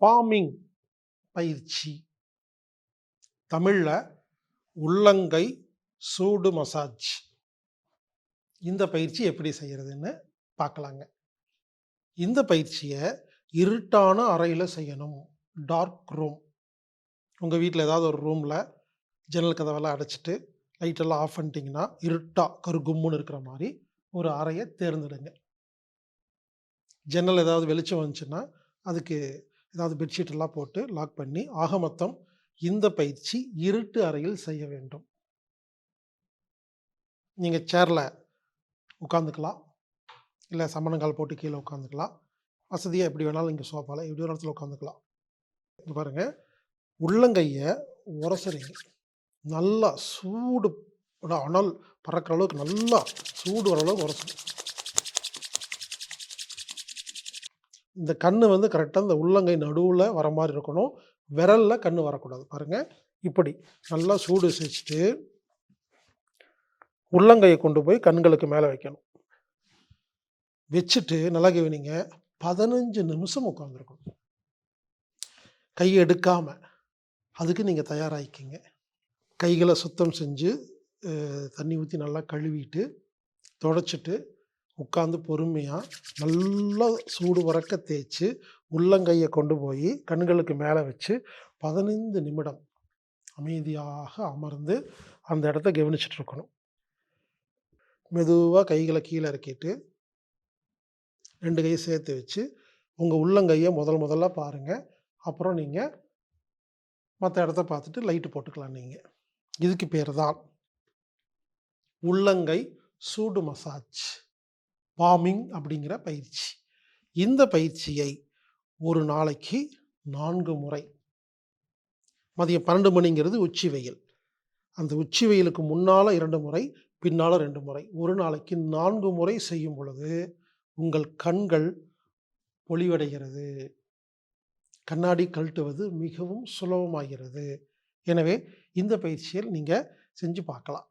பாமிங் பயிற்சி. தமிழில் உள்ளங்கை சூடு மசாஜ். இந்த பயிற்சி எப்படி செய்கிறதுன்னு பார்க்கலாங்க இந்த பயிற்சியை இருட்டான அறையில் செய்யணும். டார்க் ரூம் உங்கள் வீட்டில் ஏதாவது ஒரு ரூமில் ஜன்னல் கதவெல்லாம் அடைச்சிட்டு லைட்டெல்லாம் ஆஃப் பண்ணிட்டீங்கன்னா இருட்டாக கருகும்முன்னு இருக்கிற மாதிரி ஒரு அறையை தேர்ந்தெடுங்க. ஜன்னல் ஏதாவது வெளிச்சம் வந்துச்சுன்னா அதுக்கு ஏதாவது பெட்ஷீட் எல்லாம் போட்டு லாக் பண்ணி ஆக மொத்தம் இந்த பயிற்சி இருட்டு அறையில் செய்ய வேண்டும். நீங்கள் சேரில் உட்காந்துக்கலாம் இல்லை சமணங்கால் போட்டு கீழே உட்காந்துக்கலாம் வசதியாக எப்படி வேணாலும் இங்கே சோஃபாவில் எப்படி ஒரு இடத்துல உட்காந்துக்கலாம் இங்கே பாருங்கள் உள்ளங்கையை உரசுறீங்க நல்லா சூடு அனல் பறக்கிற அளவுக்கு நல்லா சூடு வர அளவுக்கு உரசணும். இந்த கண்ணு வந்து கரெக்டாக இந்த உள்ளங்கை நடுவில் வர மாதிரி இருக்கணும். விரலில் கண்ணு வரக்கூடாது. பாருங்கள் இப்படி நல்லா சூடு செஞ்சுட்டு உள்ளங்கையை கொண்டு போய் கண்களுக்கு மேலே வைக்கணும். வச்சுட்டு நல்லா கவனிங்க. பதினஞ்சு நிமிஷம் உட்காந்துருக்கணும் கை எடுக்காமல் அதுக்கு நீங்கள் தயாராகிக்கிங்க கைகளை சுத்தம் செஞ்சு தண்ணி ஊற்றி நல்லா கழுவிட்டு தொடச்சிட்டு உட்காந்து பொறுமையாக நல்லா சூடு உறக்க தேய்ச்சி உள்ளங்கையை கொண்டு போய் கண்களுக்கு மேலே வச்சு பதினைந்து நிமிடம் அமைதியாக அமர்ந்து அந்த இடத்த கவனிச்சுட்டு இருக்கணும். மெதுவாக கைகளை கீழே இறக்கிட்டு ரெண்டு கையை சேர்த்து வச்சு உங்கள் உள்ளங்கையை முதல் முதல்ல பாருங்கள் அப்புறம் நீங்கள் மற்ற இடத்த பார்த்துட்டு லைட்டு போட்டுக்கலாம் நீங்கள் இதுக்கு பேர் தான் உள்ளங்கை சூடு மசாஜ். பாமிங் அப்படிங்கிற பயிற்சி. இந்த பயிற்சியை ஒரு நாளைக்கு நான்கு முறை. மதியம் பன்னெண்டு மணிங்கிறது உச்சி வெயில். அந்த உச்சி வெயிலுக்கு முன்னால் இரண்டு முறை பின்னால் ரெண்டு முறை. ஒரு நாளைக்கு நான்கு முறை செய்யும் பொழுது உங்கள் கண்கள் பொலிவடைகிறது. கண்ணாடி கழட்டுவது மிகவும் சுலபமாகிறது. எனவே இந்த பயிற்சியில் நீங்கள் செஞ்சு பார்க்கலாம்.